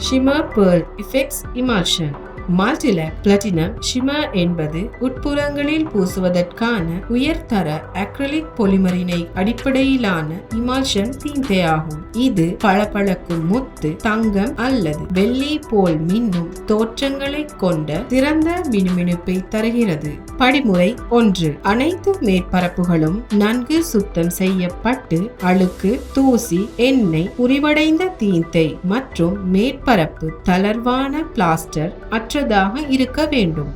Shimmer pearl effects emulsion multilac platinum shimmer என்பது உட்புறங்களில் பூசுவதற்கான உயர்தர அக்ரலிக் பொலிமரினை அடிப்படையிலான இமால்ஷன் தீந்தையாகும் இது பளபளக்கும் முத்து தங்கம் அல்லது வெள்ளி போல் மின்னும் தோற்றங்களை கொண்ட சிறந்த மினுமினுப்பை தருகிறது. படிமுறை ஒன்று. அனைத்து மேற்பரப்புகளும் நன்கு சுத்தம் செய்யப்பட்டு அழுக்கு தூசி எண்ணெய் உரிவடைந்த தீந்தை மற்றும் மேற்பரப்பு தளர்வான பிளாஸ்டர் அற்றதாக இருக்க வேண்டும்.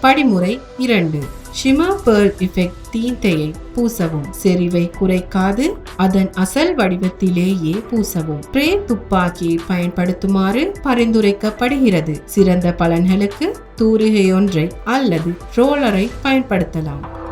படிமுறை இரண்டு. ஷிமா பேர்ல் இஃபெக்ட் தீந்தையை பூசவும். செறிவை குறைக்காது. அதன் அசல் வடிவத்திலேயே பூசவும். ஸ்ப்ரே துப்பாக்கியை பயன்படுத்துமாறு பரிந்துரைக்கப்படுகிறது. சிறந்த பலன்களுக்கு தூரிகையொன்றை அல்லது ரோலரை பயன்படுத்தலாம்.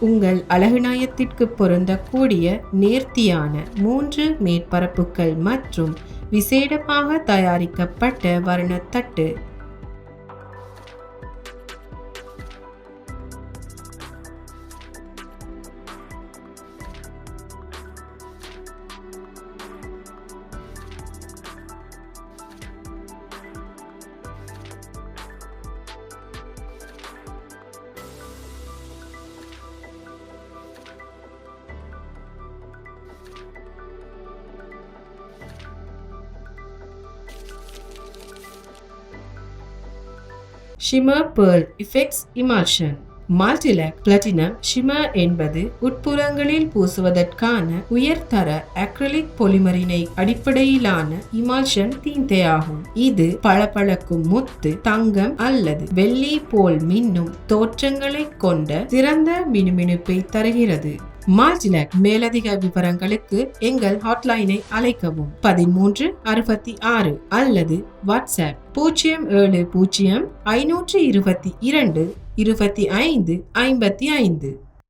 உங்கள் அழகுநாயத்திற்கு பொருந்தக்கூடிய நேர்த்தியான மூன்று மேற்பரப்புகள் மற்றும் விசேடமாக தயாரிக்கப்பட்ட வர்ணத்தட்டு. Shimmer pearl effects emulsion multilac platinum shimmer என்பது உட்புறங்களில் பூசுவதற்கான உயர்தர அக்ரிலிக் பொலிமரினை அடிப்படையிலான இமால்ஷன் தீந்தையாகும் இது பளபளக்கும் முத்து தங்கம் அல்லது வெள்ளி போல் மின்னும் தோற்றங்களை கொண்ட சிறந்த மினுமினுப்பை தருகிறது. மார்ஜிலக் மேலதிக விவரங்களுக்கு எங்கள் ஹாட்லைனை அழைக்கவும். பதிமூன்று அறுபத்தி ஆறு அல்லது வாட்ஸ்அப் பூஜ்ஜியம் ஏழு பூஜ்ஜியம் ஐநூற்று இருபத்தி இரண்டு இருபத்தி ஐந்து ஐம்பத்தி ஐந்து.